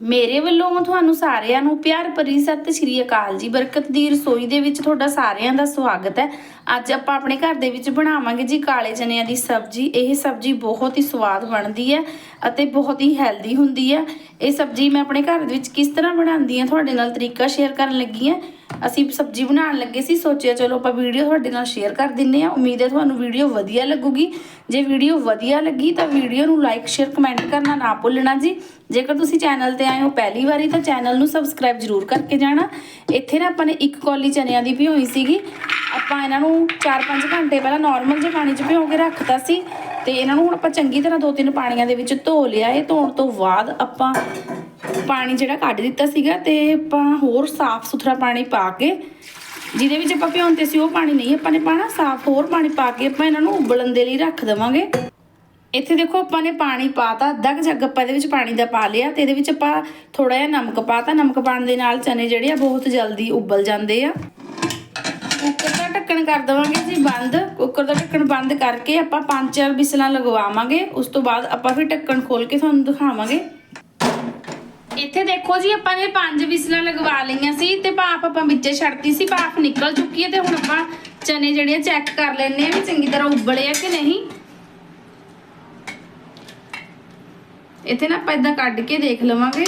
ਮੇਰੇ ਵੱਲੋਂ ਤੁਹਾਨੂੰ ਸਾਰਿਆਂ ਨੂੰ ਪਿਆਰ ਭਰੀ ਸਤਿ ਸ਼੍ਰੀ ਅਕਾਲ ਜੀ। ਬਰਕਤ ਦੀ ਰਸੋਈ ਦੇ ਵਿੱਚ ਤੁਹਾਡਾ ਸਾਰਿਆਂ ਦਾ ਸਵਾਗਤ ਹੈ। ਅੱਜ ਆਪਾਂ ਆਪਣੇ ਘਰ ਦੇ ਵਿੱਚ ਬਣਾਵਾਂਗੇ ਜੀ ਕਾਲੇ ਚਨਿਆਂ ਦੀ ਸਬਜ਼ੀ। ਇਹ ਸਬਜ਼ੀ ਬਹੁਤ ਹੀ ਸਵਾਦ ਬਣਦੀ ਹੈ ਅਤੇ ਬਹੁਤ ਹੀ ਹੈਲਦੀ ਹੁੰਦੀ ਹੈ। ਇਹ ਸਬਜ਼ੀ ਮੈਂ ਆਪਣੇ ਘਰ ਦੇ ਵਿੱਚ ਕਿਸ ਤਰ੍ਹਾਂ ਬਣਾਉਂਦੀ ਹਾਂ ਤੁਹਾਡੇ ਨਾਲ ਤਰੀਕਾ ਸ਼ੇਅਰ ਕਰਨ ਲੱਗੀ ਹਾਂ। ਅਸੀਂ ਸਬਜ਼ੀ ਬਣਾਉਣ ਲੱਗੇ ਸੀ, ਸੋਚਿਆ ਚਲੋ ਆਪਾਂ ਵੀਡੀਓ ਤੁਹਾਡੇ ਨਾਲ ਸ਼ੇਅਰ ਕਰ ਦਿੰਨੇ ਆ ਉਮੀਦ ਹੈ ਤੁਹਾਨੂੰ ਵੀਡੀਓ ਵਧੀਆ ਲੱਗੂਗੀ। ਜੇ ਵੀਡੀਓ ਵਧੀਆ ਲੱਗੀ ਤਾਂ ਵੀਡੀਓ ਨੂੰ ਲਾਈਕ ਸ਼ੇਅਰ ਕਮੈਂਟ ਕਰਨਾ ਨਾ ਭੁੱਲਣਾ ਜੀ। ਜੇਕਰ ਤੁਸੀਂ ਚੈਨਲ ਤੇ ਆਏ ਹੋ ਪਹਿਲੀ ਵਾਰੀ ਤਾਂ ਚੈਨਲ ਨੂੰ ਸਬਸਕ੍ਰਾਈਬ ਜ਼ਰੂਰ ਕਰਕੇ ਜਾਣਾ। ਇੱਥੇ ਨਾ ਆਪਾਂ ਨੇ ਇੱਕ ਕੌਲੀ ਚਨਿਆਂ ਦੀ ਭਿਓਈ ਸੀਗੀ। ਆਪਾਂ ਇਹਨਾਂ ਨੂੰ 4-5 ਘੰਟੇ ਪਹਿਲਾਂ ਨਾਰਮਲ ਜਿਹੇ ਪਾਣੀ 'ਚ ਭਿਓ ਕੇ ਰੱਖਤਾ ਸੀ ਤੇ ਇਹਨਾਂ ਨੂੰ ਹੁਣ ਆਪਾਂ ਚੰਗੀ ਤਰ੍ਹਾਂ ਦੋ ਤਿੰਨ ਪਾਣੀਆਂ ਦੇ ਵਿੱਚ ਧੋ ਲਿਆ। ਇਹ ਧੋਣ ਤੋਂ ਬਾਅਦ ਆਪਾਂ ਪਾਣੀ ਜਿਹੜਾ ਕੱਢ ਦਿੱਤਾ ਸੀਗਾ ਤੇ ਆਪਾਂ ਹੋਰ ਸਾਫ਼ ਸੁਥਰਾ ਪਾਣੀ ਪਾ ਕੇ, ਜਿਹਦੇ ਵਿੱਚ ਆਪਾਂ ਭਿਉਂਦੇ ਸੀ ਉਹ ਪਾਣੀ ਨਹੀਂ ਆਪਾਂ ਨੇ ਪਾਣਾ, ਸਾਫ਼ ਹੋਰ ਪਾਣੀ ਪਾ ਕੇ ਆਪਾਂ ਇਹਨਾਂ ਨੂੰ ਉਬਲਣ ਦੇ ਲਈ ਰੱਖ ਦੇਵਾਂਗੇ। ਇੱਥੇ ਦੇਖੋ ਆਪਾਂ ਨੇ ਪਾਣੀ ਪਾਤਾ ਅੱਧਾ ਕੁ ਜੱਗ ਆਪਾਂ ਇਹਦੇ ਵਿੱਚ ਪਾਣੀ ਦਾ ਪਾ ਲਿਆ ਤੇ ਇਹਦੇ ਵਿੱਚ ਆਪਾਂ ਥੋੜਾ ਜਿਹਾ ਨਮਕ ਪਾਤਾ ਨਮਕ ਪਾਣ ਦੇ ਨਾਲ ਚਨੇ ਜਿਹੜੇ ਆ ਬਹੁਤ ਜਲਦੀ ਉਬਲ ਜਾਂਦੇ ਆ। ਕੁੱਕਰ ਦਾ ਢੱਕਣ ਕਰ ਦੇਵਾਂਗੇ ਜੀ ਬੰਦ। ਕੁੱਕਰ ਦਾ ਢੱਕਣ ਬੰਦ ਕਰਕੇ ਆਪਾਂ ਪੰਜ ਚਾਰ ਬਿਸਲਾਂ ਲਗਵਾਵਾਂਗੇ। ਉਸ ਤੋਂ ਬਾਅਦ ਆਪਾਂ ਫਿਰ ਢੱਕਣ ਖੋਲ ਕੇ ਤੁਹਾਨੂੰ ਦਿਖਾਵਾਂਗੇ। ਇੱਥੇ ਦੇਖੋ ਜੀ, ਆਪਾਂ ਨੇ ਪੰਜ ਵਿਸਲਾਂ ਲਗਵਾ ਲਈਆਂ ਸੀ ਤੇ ਭਾਫ ਆਪਾਂ ਵਿੱਚੇ ਛੱਡਤੀ ਸੀ, ਭਾਫ ਨਿਕਲ ਚੁੱਕੀ ਹੈ ਤੇ ਹੁਣ ਆਪਾਂ ਚਨੇ ਜਿਹੜੇ ਚੈੱਕ ਕਰ ਲੈਣੇ ਆ ਵੀ ਚੰਗੀ ਤਰ੍ਹਾਂ ਉਬਲੇ ਆ ਕਿ ਨਹੀਂ। ਇੱਥੇ ਨਾ ਆਪਾਂ ਇਦਾਂ ਕੱਢ ਕੇ ਦੇਖ ਲਵਾਂਗੇ।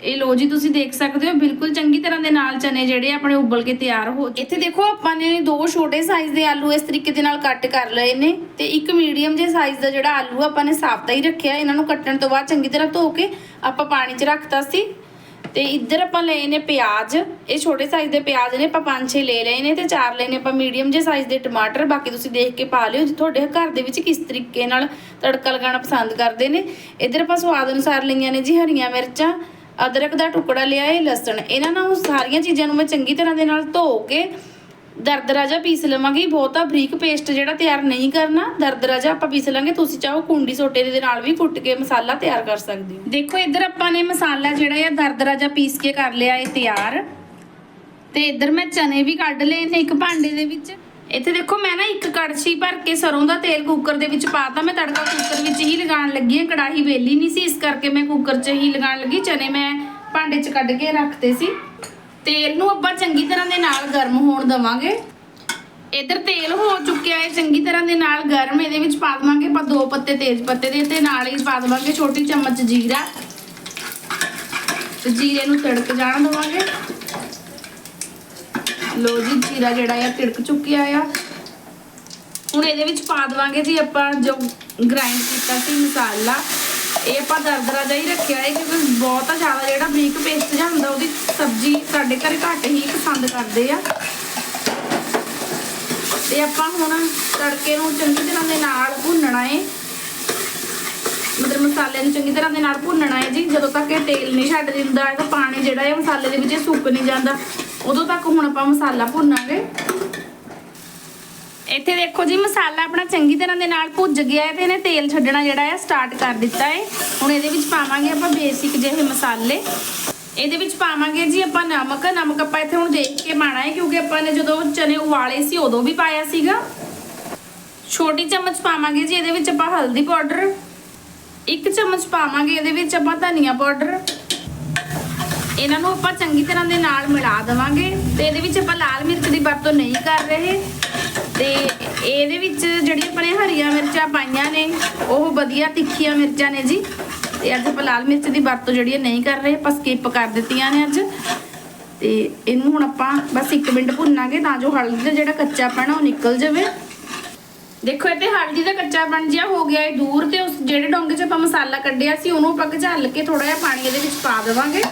ਇਹ ਲੋ ਜੀ, ਤੁਸੀਂ ਦੇਖ ਸਕਦੇ ਹੋ, ਬਿਲਕੁਲ ਚੰਗੀ ਤਰ੍ਹਾਂ ਦੇ ਨਾਲ ਚਨੇ ਜਿਹੜੇ ਆਪਣੇ ਉਬਲ ਕੇ ਤਿਆਰ ਹੋ ਇੱਥੇ ਦੇਖੋ, ਆਪਾਂ ਨੇ ਦੋ ਛੋਟੇ ਸਾਈਜ਼ ਦੇ ਆਲੂ ਇਸ ਤਰੀਕੇ ਦੇ ਨਾਲ ਕੱਟ ਕਰ ਲਏ ਨੇ ਤੇ ਇੱਕ ਮੀਡੀਅਮ ਜਿਹੇ ਸਾਈਜ਼ ਦਾ ਜਿਹੜਾ ਆਲੂ ਆਪਾਂ ਨੇ ਸਾਫ਼ ਤਾਂ ਹੀ ਰੱਖਿਆ, ਇਹਨਾਂ ਨੂੰ ਕੱਟਣ ਤੋਂ ਬਾਅਦ ਚੰਗੀ ਤਰ੍ਹਾਂ ਧੋ ਕੇ ਆਪਾਂ ਪਾਣੀ 'ਚ ਰੱਖਤਾ ਸੀ। ਤੇ ਇੱਧਰ ਆਪਾਂ ਲਏ ਨੇ ਪਿਆਜ਼, ਇਹ ਛੋਟੇ ਸਾਈਜ਼ ਦੇ ਪਿਆਜ਼ ਨੇ, ਆਪਾਂ ਪੰਜ ਛੇ ਲੈ ਲਏ ਨੇ ਤੇ ਚਾਰ ਲਏ ਨੇ, ਆਪਾਂ ਮੀਡੀਅਮ ਜਿਹੇ ਸਾਈਜ਼ ਦੇ ਟਮਾਟਰ, ਬਾਕੀ ਤੁਸੀਂ ਦੇਖ ਕੇ ਪਾ ਲਿਓ ਜੇ, ਤੁਹਾਡੇ ਘਰ ਦੇ ਵਿੱਚ ਕਿਸ ਤਰੀਕੇ ਨਾਲ ਤੜਕਾ ਲਗਾਉਣਾ ਪਸੰਦ ਕਰਦੇ ਨੇ। ਇੱਧਰ ਆਪਾਂ ਸਵਾਦ ਅਨੁਸਾਰ ਲਈਆਂ ਨੇ ਜੀ ਹਰੀਆਂ ਮਿਰਚਾਂ ਅਦਰਕ ਦਾ ਟੁਕੜਾ ਲਿਆ ਹੈ ਲਸਣ। ਇਹਨਾਂ ਨੂੰ ਸਾਰੀਆਂ ਚੀਜ਼ਾਂ ਨੂੰ ਮੈਂ ਚੰਗੀ ਤਰ੍ਹਾਂ ਦੇ ਨਾਲ ਧੋ ਕੇ ਦਰਦਰਾ ਜਿਹਾ ਪੀਸ ਲਵਾਂਗੀ। ਬਹੁਤਾ ਬਰੀਕ ਪੇਸਟ ਜਿਹੜਾ ਤਿਆਰ ਨਹੀਂ ਕਰਨਾ ਦਰਦਰਾ ਜਿਹਾ ਆਪਾਂ ਪੀਸ ਲਾਂਗੇ। ਤੁਸੀਂ ਚਾਹੋ ਕੁੰਡੀ ਸੋਟੇ ਦੇ ਨਾਲ ਵੀ ਕੁੱਟ ਕੇ ਮਸਾਲਾ ਤਿਆਰ ਕਰ ਸਕਦੇ ਹੋ। ਦੇਖੋ, ਇੱਧਰ ਆਪਾਂ ਨੇ ਮਸਾਲਾ ਜਿਹੜਾ ਆ ਦਰਦਰਾ ਜਿਹਾ ਪੀਸ ਕੇ ਕਰ ਲਿਆ ਏ ਤਿਆਰ। ਤੇ ਇੱਧਰ ਮੈਂ ਚਨੇ ਵੀ ਕੱਢ ਲਏ ਨੇ ਇੱਕ ਭਾਂਡੇ ਦੇ ਵਿੱਚ। ਇੱਥੇ ਦੇਖੋ ਮੈਂ ਨਾ ਇੱਕ ਕੜਛੀ ਭਰ ਕੇ ਸਰੋਂ ਦਾ ਤੇਲ ਕੁੱਕਰ ਦੇ ਵਿੱਚ ਪਾਤਾ ਮੈਂ ਤੜਕਾ ਕੁੱਕਰ ਵਿੱਚ ਹੀ ਲਗਾਉਣ ਲੱਗੀ ਹਾਂ, ਕੜਾਹੀ ਵੇਲੀ ਨਹੀਂ ਸੀ, ਇਸ ਕਰਕੇ ਮੈਂ ਕੁੱਕਰ 'ਚ ਹੀ ਲਗਾਉਣ ਲੱਗੀ। ਚਨੇ ਮੈਂ ਭਾਂਡੇ 'ਚ ਕੱਢ ਕੇ ਰੱਖਤੇ ਸੀ। ਤੇਲ ਨੂੰ ਆਪਾਂ ਚੰਗੀ ਤਰ੍ਹਾਂ ਦੇ ਨਾਲ ਗਰਮ ਹੋਣ ਦਵਾਂਗੇ। ਇੱਧਰ ਤੇਲ ਹੋ ਚੁੱਕਿਆ ਹੈ, ਚੰਗੀ ਤਰ੍ਹਾਂ ਦੇ ਨਾਲ ਗਰਮ ਇਹਦੇ ਵਿੱਚ ਪਾ ਦਵਾਂਗੇ। ਆਪਾਂ ਦੋ ਪੱਤੇ ਤੇਜ਼ ਪੱਤੇ ਦੇ ਤੇ ਨਾਲ ਹੀ ਪਾ ਦਵਾਂਗੇ, ਛੋਟੀ ਚਮਚ ਜੀਰਾ। ਤੇ ਜੀਰੇ ਨੂੰ ਤੜਕ ਜਾਣ ਦਵਾਂਗੇ। ਲੋ ਜੀ, ਜੀਰਾ ਜਿਹੜਾ ਆ, ਤਿੜਕ ਚੁੱਕਿਆ ਆ ਹੁਣ ਇਹਦੇ ਵਿੱਚ ਪਾ ਦਵਾਂਗੇ ਜੀ ਆਪਾਂ ਜੋ ਗ੍ਰਾਈਂਡ ਕੀਤਾ ਸੀ ਮਸਾਲਾ। ਇਹ ਆਪਾਂ ਦਰਦਰਾ ਜਿਹਾ ਹੀ ਰੱਖਿਆ ਹੈ ਕਿਉਂਕਿ ਬਹੁਤਾ ਜ਼ਿਆਦਾ ਜਿਹੜਾ ਬਰੀਕ ਪੇਸਟ ਜਿਹਾ ਹੁੰਦਾ, ਉਹਦੀ ਸਬਜ਼ੀ ਸਾਡੇ ਘਰ ਘੱਟ ਹੀ ਪਸੰਦ ਕਰਦੇ ਆ। ਤੇ ਆਪਾਂ ਹੁਣ ਤੜਕੇ ਨੂੰ ਚੰਗੀ ਤਰ੍ਹਾਂ ਦੇ ਨਾਲ ਭੁੰਨਣਾ ਹੈ ਮਤਲਬ ਮਸਾਲੇ ਨੂੰ ਚੰਗੀ ਤਰ੍ਹਾਂ ਦੇ ਨਾਲ ਭੁੰਨਣਾ ਹੈ ਜੀ। ਜਦੋਂ ਤੱਕ ਇਹ ਤੇਲ ਨਹੀਂ ਛੱਡ ਦਿੰਦਾ ਇਹਦਾ ਪਾਣੀ ਜਿਹੜਾ ਹੈ ਮਸਾਲੇ ਦੇ ਵਿੱਚ ਸੁੱਕ ਨਹੀਂ ਜਾਂਦਾ। ਉਦੋਂ ਤੱਕ ਹੁਣ ਆਪਾਂ ਮਸਾਲਾ ਭੁੰਨਾਂਗੇ। ਇੱਥੇ ਦੇਖੋ ਜੀ, ਮਸਾਲਾ ਆਪਣਾ ਚੰਗੀ ਤਰ੍ਹਾਂ ਦੇ ਨਾਲ ਭੁੱਜ ਗਿਆ ਹੈ ਤੇ ਇਹਨੇ ਤੇਲ ਛੱਡਣਾ ਜਿਹੜਾ ਹੈ ਸਟਾਰਟ ਕਰ ਦਿੱਤਾ ਹੈ। ਹੁਣ ਇਹਦੇ ਵਿੱਚ ਪਾਵਾਂਗੇ ਆਪਾਂ ਬੇਸਿਕ ਜਿਹੇ ਮਸਾਲੇ। ਇਹਦੇ ਵਿੱਚ ਪਾਵਾਂਗੇ ਜੀ ਆਪਾਂ ਨਮਕ। ਨਮਕ ਆਪਾਂ ਇੱਥੇ ਹੁਣ ਦੇਖ ਕੇ ਪਾਣਾ ਹੈ, ਕਿਉਂਕਿ ਆਪਾਂ ਨੇ ਜਦੋਂ ਚਨੇ ਉਬਾਲੇ ਸੀ, ਉਦੋਂ ਵੀ ਪਾਇਆ ਸੀਗਾ। ਛੋਟੀ ਚਮਚ ਪਾਵਾਂਗੇ ਜੀ, ਇਹਦੇ ਵਿੱਚ ਆਪਾਂ ਹਲਦੀ ਪਾਊਡਰ। ਇੱਕ ਚਮਚ ਪਾਵਾਂਗੇ, ਇਹਦੇ ਵਿੱਚ ਆਪਾਂ ਧਨੀਆ ਪਾਊਡਰ। ਇਹਨਾਂ ਨੂੰ ਆਪਾਂ ਚੰਗੀ ਤਰ੍ਹਾਂ ਦੇ ਨਾਲ ਮਿਲਾ ਦੇਵਾਂਗੇ ਤੇ ਇਹਦੇ ਵਿੱਚ ਆਪਾਂ ਲਾਲ ਮਿਰਚ ਦੀ ਵਰਤੋਂ ਨਹੀਂ ਕਰ ਰਹੇ ਤੇ ਇਹਦੇ ਵਿੱਚ ਜਿਹੜੀਆਂ ਆਪਣੇ ਹਰੀਆਂ ਮਿਰਚਾਂ ਪਾਈਆਂ ਨੇ, ਉਹ ਵਧੀਆ ਤਿੱਖੀਆਂ ਮਿਰਚਾਂ ਨੇ ਜੀ। ਤੇ ਅੱਜ ਆਪਾਂ ਲਾਲ ਮਿਰਚ ਦੀ ਵਰਤੋਂ ਜਿਹੜੀ ਹੈ ਨਹੀਂ ਕਰ ਰਹੇ, ਆਪਾਂ ਸਕਿਪ ਕਰ ਦਿੱਤੀਆਂ ਨੇ ਅੱਜ। ਤੇ ਇਹਨੂੰ ਹੁਣ ਆਪਾਂ ਬਸ 1 ਮਿੰਟ ਭੁੰਨਾਂਗੇ ਤਾਂ ਜੋ ਹਲਦੀ ਦਾ ਜਿਹੜਾ ਕੱਚਾਪਣ ਆ ਉਹ ਨਿਕਲ ਜਾਵੇ। ਦੇਖੋ ਇੱਥੇ ਹਲਦੀ ਦਾ ਕੱਚਾਪਣ ਜਿਹਾ ਹੋ ਗਿਆ ਹੈ ਦੂਰ ਤੇ ਉਸ ਜਿਹੜੇ ਡੋਂਗੇ 'ਚ ਆਪਾਂ ਮਸਾਲਾ ਕੱਢਿਆ ਸੀ, ਉਹਨੂੰ ਆਪਾਂ ਘਝਲ ਕੇ ਥੋੜਾ ਜਿਹਾ ਪਾਣੀ ਇਹਦੇ ਵਿੱਚ ਪਾ ਦੇਵਾਂਗੇ।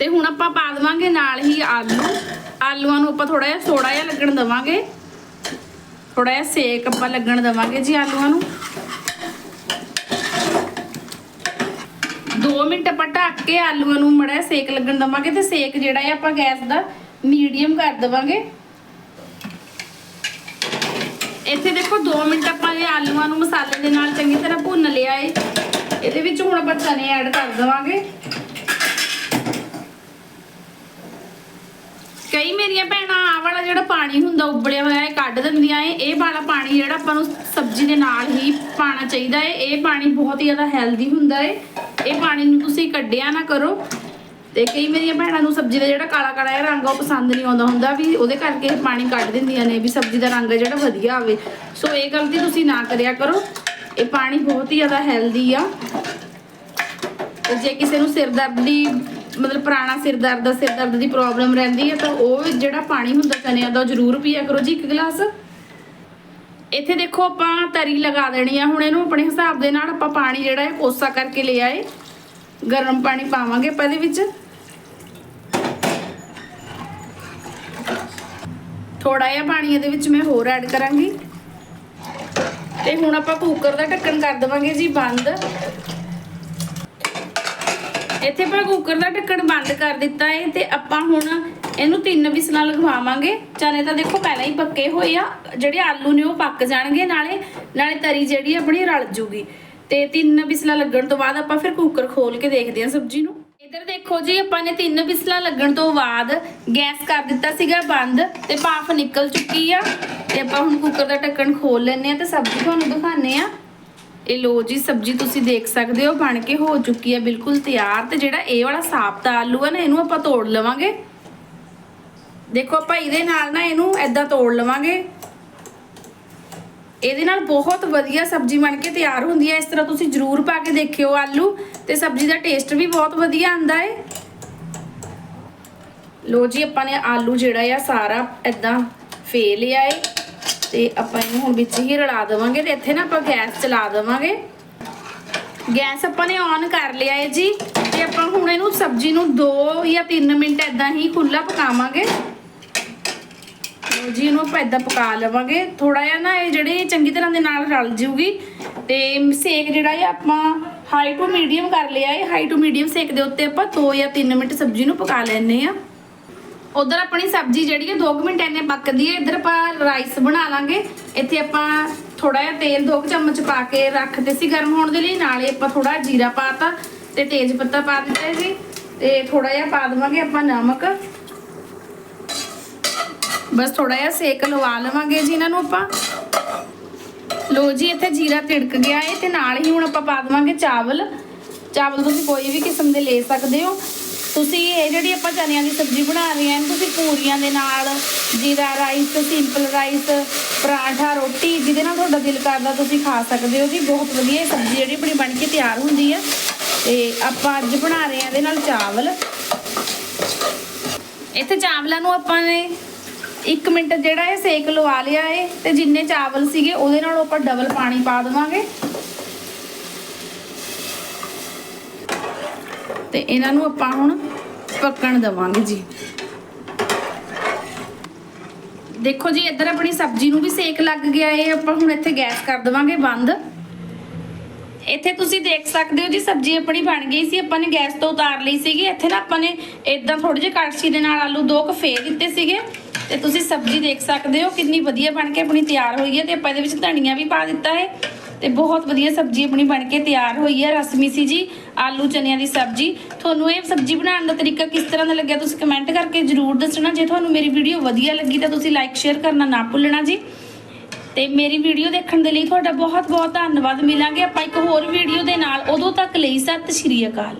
ਤੇ ਹੁਣ ਆਪਾਂ ਪਾ ਦੇਵਾਂਗੇ ਨਾਲ ਹੀ ਆਲੂ। ਆਲੂਆਂ ਨੂੰ ਆਪਾਂ ਥੋੜਾ ਜਿਹਾ ਸੋੜਾ ਜਿਹਾ ਲੱਗਣ ਦੇਵਾਂਗੇ। ਥੋੜਾ ਜਿਹਾ ਸੇਕ ਆਪਾਂ ਲੱਗਣ ਦੇਵਾਂਗੇ ਜੀ ਆਲੂਆਂ ਨੂੰ। 2 ਮਿੰਟ ਆਪਾਂ ਢੱਕ ਕੇ ਆਲੂਆਂ ਨੂੰ ਮੜਾ ਸੇਕ ਲੱਗਣ ਦੇਵਾਂਗੇ ਤੇ ਸੇਕ ਜਿਹੜਾ ਹੈ ਆਪਾਂ ਗੈਸ ਦਾ ਮੀਡੀਅਮ ਕਰ ਦੇਵਾਂਗੇ। ਇੱਥੇ ਦੇਖੋ 2 ਮਿੰਟ ਆਪਾਂ ਇਹ ਆਲੂਆਂ ਨੂੰ ਮਸਾਲੇ ਦੇ ਨਾਲ ਚੰਗੀ ਤਰ੍ਹਾਂ ਭੁੰਨ ਲਿਆ ਏ। ਇਹਦੇ ਵਿੱਚ ਹੁਣ ਆਪਾਂ ਚਨੇ ਐਡ ਕਰ ਦੇਵਾਂਗੇ। ਕਈ ਮੇਰੀਆਂ ਭੈਣਾਂ ਆਹ ਵਾਲਾ ਜਿਹੜਾ ਪਾਣੀ ਹੁੰਦਾ ਉਬਲਿਆ ਹੋਇਆ ਇਹ ਕੱਢ ਦਿੰਦੀਆਂ ਏ, ਇਹ ਵਾਲਾ ਪਾਣੀ ਜਿਹੜਾ ਆਪਾਂ ਨੂੰ ਸਬਜ਼ੀ ਦੇ ਨਾਲ ਹੀ ਪਾਣਾ ਚਾਹੀਦਾ ਏ, ਇਹ ਪਾਣੀ ਬਹੁਤ ਹੀ ਜ਼ਿਆਦਾ ਹੈਲਦੀ ਹੁੰਦਾ ਏ। ਇਹ ਪਾਣੀ ਨੂੰ ਤੁਸੀਂ ਕੱਢਿਆ ਨਾ ਕਰੋ। ਤੇ ਕਈ ਮੇਰੀਆਂ ਭੈਣਾਂ ਨੂੰ ਸਬਜ਼ੀ ਦਾ ਜਿਹੜਾ ਕਾਲਾ ਕਾਲਾ ਇਹ ਰੰਗ ਉਹ ਪਸੰਦ ਨਹੀਂ ਆਉਂਦਾ ਹੁੰਦਾ ਵੀ ਉਹਦੇ ਕਰਕੇ ਇਹ ਪਾਣੀ ਕੱਢ ਦਿੰਦੀਆਂ ਨੇ ਵੀ ਸਬਜ਼ੀ ਦਾ ਰੰਗ ਜਿਹੜਾ ਵਧੀਆ ਆਵੇ। ਸੋ ਇਹ ਗਲਤੀ ਤੁਸੀਂ ਨਾ ਕਰਿਆ ਕਰੋ। ਇਹ ਪਾਣੀ ਬਹੁਤ ਹੀ ਜ਼ਿਆਦਾ ਹੈਲਦੀ ਆ। ਤੇ ਜੇ ਕਿਸੇ ਨੂੰ ਸਿਰ ਦਰਦ ਦੀ ਮਤਲਬ ਪੁਰਾਣਾ ਸਿਰ ਦਰਦ ਦਾ ਸਿਰ ਦਰਦ ਦੀ ਪ੍ਰੋਬਲਮ ਰਹਿੰਦੀ ਹੈ ਤਾਂ ਉਹ ਜਿਹੜਾ ਪਾਣੀ ਹੁੰਦਾ ਚਨਿਆਂ ਦਾ ਉਹ ਜ਼ਰੂਰ ਪੀਆ ਕਰੋ ਜੀ ਇੱਕ ਗਲਾਸ। ਇੱਥੇ ਦੇਖੋ ਆਪਾਂ ਤਰੀ ਲਗਾ ਦੇਣੀ ਆ, ਹੁਣ ਇਹਨੂੰ ਆਪਣੇ ਹਿਸਾਬ ਦੇ ਨਾਲ ਆਪਾਂ ਪਾਣੀ ਜਿਹੜਾ ਹੈ ਕੋਸਾ ਕਰਕੇ ਲੈ ਆਏ। ਗਰਮ ਪਾਣੀ ਪਾਵਾਂਗੇ ਆਪਾਂ ਇਹਦੇ ਵਿੱਚ। ਥੋੜਾ ਜਿਹਾ ਪਾਣੀ ਇਹਦੇ ਵਿੱਚ ਮੈਂ ਹੋਰ ਐਡ ਕਰਾਂਗੀ। ਤੇ ਹੁਣ ਆਪਾਂ ਕੁੱਕਰ ਦਾ ਢੱਕਣ ਕਰ ਦੇਵਾਂਗੇ ਜੀ ਬੰਦ। ਇੱਥੇ ਆਪਾਂ ਕੁੱਕਰ ਦਾ ਢੱਕਣ ਬੰਦ ਕਰ ਦਿੱਤਾ ਹੈ ਤੇ ਆਪਾਂ ਹੁਣ ਇਹਨੂੰ ਤਿੰਨ ਵਿਸਲਾਂ ਲਗਵਾਵਾਂਗੇ। ਚਨੇ ਤਾਂ ਦੇਖੋ ਪਹਿਲਾਂ ਹੀ ਪੱਕੇ ਹੋਏ ਆ। ਜਿਹੜੇ ਆਲੂ ਨੇ ਉਹ ਪੱਕ ਜਾਣਗੇ ਨਾਲੇ ਨਾਲੇ ਤਰੀ ਜਿਹੜੀ ਆਪਣੀ ਰਲ ਜੂਗੀ। ਤੇ ਤਿੰਨ ਵਿਸਲਾਂ ਲੱਗਣ ਤੋਂ ਬਾਅਦ ਆਪਾਂ ਫਿਰ ਕੁੱਕਰ ਖੋਲ ਕੇ ਦੇਖਦੇ ਹਾਂ ਸਬਜ਼ੀ ਨੂੰ। ਇੱਧਰ ਦੇਖੋ ਜੀ, ਆਪਾਂ ਨੇ ਤਿੰਨ ਵਿਸਲਾਂ ਲੱਗਣ ਤੋਂ ਬਾਅਦ ਗੈਸ ਕਰ ਦਿੱਤਾ ਸੀਗਾ ਬੰਦ ਤੇ ਭਾਫ ਨਿਕਲ ਚੁੱਕੀ ਆ। ਤੇ ਆਪਾਂ ਹੁਣ ਕੁੱਕਰ ਦਾ ਢੱਕਣ ਖੋਲ ਲੈਂਦੇ ਆ ਤੇ ਸਬਜ਼ੀ ਤੁਹਾਨੂੰ ਦਿਖਾਉਂਦੇ ਆ। ਇਹ ਲੋ ਜੀ ਸਬਜ਼ੀ ਤੁਸੀਂ ਦੇਖ ਸਕਦੇ ਹੋ, ਬਣ ਕੇ ਹੋ ਚੁੱਕੀ ਹੈ, ਬਿਲਕੁਲ ਤਿਆਰ ਤੇ ਜਿਹੜਾ ਇਹ ਵਾਲਾ ਸਾਬਤਾ ਆਲੂ ਹੈ ਨਾ, ਇਹਨੂੰ ਆਪਾਂ ਤੋੜ ਲਵਾਂਗੇ। ਦੇਖੋ ਆਪਾਂ ਇਹਦੇ ਨਾਲ ਨਾ ਇਹਨੂੰ ਐਦਾਂ ਤੋੜ ਲਵਾਂਗੇ। ਇਹਦੇ ਨਾਲ ਬਹੁਤ ਵਧੀਆ ਸਬਜ਼ੀ ਬਣ ਕੇ ਤਿਆਰ ਹੁੰਦੀ ਹੈ। ਇਸ ਤਰ੍ਹਾਂ ਤੁਸੀਂ ਜਰੂਰ ਪਾ ਕੇ ਦੇਖਿਓ ਆਲੂ ਤੇ ਸਬਜ਼ੀ ਦਾ ਟੇਸਟ ਵੀ ਬਹੁਤ ਵਧੀਆ ਆਂਦਾ ਹੈ। ਲੋ ਜੀ, ਆਪਾਂ ਨੇ ਆਲੂ ਜਿਹੜਾ ਆ, ਸਾਰਾ ਐਦਾਂ ਫੇ ਲਿਆ ਏ ਤੇ ਆਪਾਂ ਇਹਨੂੰ ਹੁਣ ਵਿੱਚ ਹੀ ਰਲਾ ਦੇਵਾਂਗੇ ਤੇ ਇੱਥੇ ਨਾ ਆਪਾਂ ਗੈਸ ਚਲਾ ਦੇਵਾਂਗੇ। ਗੈਸ ਆਪਾਂ ਨੇ ਔਨ ਕਰ ਲਿਆ ਹੈ ਜੀ ਤੇ ਆਪਾਂ ਹੁਣ ਇਹਨੂੰ ਸਬਜ਼ੀ ਨੂੰ 2 ਜਾਂ 3 ਮਿੰਟ ਐਦਾਂ ਹੀ ਖੁੱਲਾ ਪਕਾਵਾਂਗੇ। ਜੀ, ਇਹਨੂੰ ਆਪਾਂ ਏਦਾਂ ਪਕਾ ਲਵਾਂਗੇ। ਥੋੜਾ ਜਿਹਾ ਨਾ ਇਹ ਜਿਹੜੇ ਚੰਗੀ ਤਰ੍ਹਾਂ ਦੇ ਨਾਲ ਰਲ ਜੂਗੀ। ਤੇ ਸੇਕ ਜਿਹੜਾ ਹੈ ਆਪਾਂ ਹਾਈ ਟੂ ਮੀਡੀਅਮ ਕਰ ਲਿਆ ਹੈ ਹਾਈ ਟੂ ਮੀਡੀਅਮ ਸੇਕ ਦੇ ਉੱਤੇ ਆਪਾਂ 2 ਜਾਂ 3 ਮਿੰਟ ਸਬਜ਼ੀ ਨੂੰ ਪਕਾ ਲੈਣੇ ਆ ਉਧਰ ਆਪਣੀ ਸਬਜ਼ੀ ਜਿਹੜੀ ਹੈ 2 ਮਿੰਟ ਐਨੇ ਪੱਕਦੀ ਹੈ। ਇੱਧਰ ਆਪਾਂ ਰਾਈਸ ਬਣਾ ਲਾਂਗੇ। ਇੱਥੇ ਆਪਾਂ ਥੋੜਾ ਜਿਹਾ ਤੇਲ 2 ਚਮਚ ਪਾ ਕੇ ਰੱਖਦੇ ਸੀ ਗਰਮ ਹੋਣ ਦੇ ਲਈ। ਨਾਲੇ ਆਪਾਂ ਥੋੜਾ ਜੀਰਾ ਪਾਤਾ ਤੇ ਤੇਜ ਪੱਤਾ ਪਾ ਦਿੱਤਾ ਜੀ। ਤੇ ਥੋੜਾ ਜਿਹਾ ਪਾ ਦੇਵਾਂਗੇ ਆਪਾਂ ਨਮਕ। ਬਸ ਥੋੜਾ ਜਿਹਾ ਸੇਕ ਲਵਾ ਲਵਾਂਗੇ ਜੀ ਇਹਨਾਂ ਨੂੰ ਆਪਾਂ। ਲੋ ਜੀ, ਇੱਥੇ ਜੀਰਾ ਤਿੜਕ ਗਿਆ ਏ ਤੇ ਨਾਲ ਹੀ ਹੁਣ ਆਪਾਂ ਪਾ ਦੇਵਾਂਗੇ ਚਾਵਲ। ਚਾਵਲ ਤੁਸੀਂ ਕੋਈ ਵੀ ਕਿਸਮ ਦੇ ਲੈ ਸਕਦੇ ਹੋ। ਤੁਸੀਂ ਇਹ ਜਿਹੜੀ ਆਪਾਂ ਚਨਿਆਂ ਦੀ ਸਬਜ਼ੀ ਬਣਾ ਰਹੇ ਹਾਂ ਤੁਸੀਂ ਪੂਰੀਆਂ ਦੇ ਨਾਲ, ਜੀਰਾ ਰਾਈਸ, ਸਿੰਪਲ ਰਾਈਸ, ਪਰਾਂਠਾ, ਰੋਟੀ, ਜਿਹਦੇ ਨਾਲ ਤੁਹਾਡਾ ਦਿਲ ਕਰਦਾ ਤੁਸੀਂ ਖਾ ਸਕਦੇ ਹੋ ਜੀ। ਬਹੁਤ ਵਧੀਆ ਸਬਜ਼ੀ ਜਿਹੜੀ ਆਪਣੀ ਬਣ ਕੇ ਤਿਆਰ ਹੁੰਦੀ ਹੈ ਤੇ ਆਪਾਂ ਅੱਜ ਬਣਾ ਰਹੇ ਹਾਂ ਇਹਦੇ ਨਾਲ ਚਾਵਲ। ਇੱਥੇ ਚਾਵਲਾਂ ਨੂੰ ਆਪਾਂ ਨੇ 1 ਮਿੰਟ ਜਿਹੜਾ ਇਹ ਸੇਕ ਲਵਾ ਲਿਆ ਏ, ਤੇ ਜਿੰਨੇ ਚਾਵਲ ਸੀਗੇ ਉਹਦੇ ਨਾਲ ਆਪਾਂ ਡਬਲ ਪਾਣੀ ਪਾ ਦੇਵਾਂਗੇ। ਤੇ ਇਹਨਾਂ ਨੂੰ ਆਪਾਂ ਹੁਣ ਪੱਕਣ ਦੇਵਾਂਗੇ ਜੀ। ਦੇਖੋ ਜੀ, ਇੱਧਰ ਆਪਣੀ ਸਬਜ਼ੀ ਨੂੰ ਵੀ ਸੇਕ ਲੱਗ ਗਿਆ ਏ ਆਪਾਂ ਹੁਣ ਇੱਥੇ ਗੈਸ ਕਰ ਦੇਵਾਂਗੇ ਬੰਦ। ਇੱਥੇ ਤੁਸੀਂ ਦੇਖ ਸਕਦੇ ਹੋ ਜੀ, ਸਬਜ਼ੀ ਆਪਣੀ ਬਣ ਗਈ ਸੀ, ਆਪਾਂ ਨੇ ਗੈਸ ਤੋਂ ਉਤਾਰ ਲਈ ਸੀਗੀ। ਇੱਥੇ ਨਾ ਆਪਾਂ ਨੇ ਇਦਾਂ ਥੋੜੇ ਜਿਹੇ ਕੜਛੀ ਦੇ ਨਾਲ ਆਲੂ ਦੋ ਕੁ ਫੇਰ ਦਿੱਤੇ ਸੀਗੇ। ਤੇ ਤੁਸੀਂ ਸਬਜ਼ੀ ਦੇਖ ਸਕਦੇ ਹੋ, ਕਿੰਨੀ ਵਧੀਆ ਬਣ ਕੇ ਆਪਣੀ ਤਿਆਰ ਹੋਈ ਹੈ ਤੇ ਆਪਾਂ ਇਹਦੇ ਵਿੱਚ ਧਨੀਆ ਵੀ ਪਾ ਦਿੱਤਾ ਹੈ। ਤੇ ਬਹੁਤ ਵਧੀਆ ਸਬਜ਼ੀ ਆਪਣੀ ਬਣ ਕੇ ਤਿਆਰ ਹੋਈ ਹੈ ਰਸਮੀ ਸੀ ਜੀ, ਆਲੂ ਚਨਿਆਂ ਦੀ ਸਬਜ਼ੀ। ਤੁਹਾਨੂੰ ਇਹ ਸਬਜ਼ੀ ਬਣਾਉਣ ਦਾ ਤਰੀਕਾ ਕਿਸ ਤਰ੍ਹਾਂ ਦਾ ਲੱਗਿਆ ਤੁਸੀਂ ਕਮੈਂਟ ਕਰਕੇ ਜਰੂਰ ਦੱਸਣਾ। ਜੇ ਤੁਹਾਨੂੰ ਮੇਰੀ ਵੀਡੀਓ ਵਧੀਆ ਲੱਗੀ ਤਾਂ ਤੁਸੀਂ ਲਾਈਕ ਸ਼ੇਅਰ ਕਰਨਾ ਨਾ ਭੁੱਲਣਾ ਜੀ। ਤੇ ਮੇਰੀ ਵੀਡੀਓ ਦੇਖਣ ਦੇ ਲਈ ਤੁਹਾਡਾ ਬਹੁਤ ਬਹੁਤ ਧੰਨਵਾਦ। ਮਿਲਾਂਗੇ ਆਪਾਂ ਇੱਕ ਹੋਰ ਵੀਡੀਓ ਦੇ ਨਾਲ। ਉਦੋਂ ਤੱਕ ਲਈ ਸਤਿ ਸ਼੍ਰੀ ਅਕਾਲ।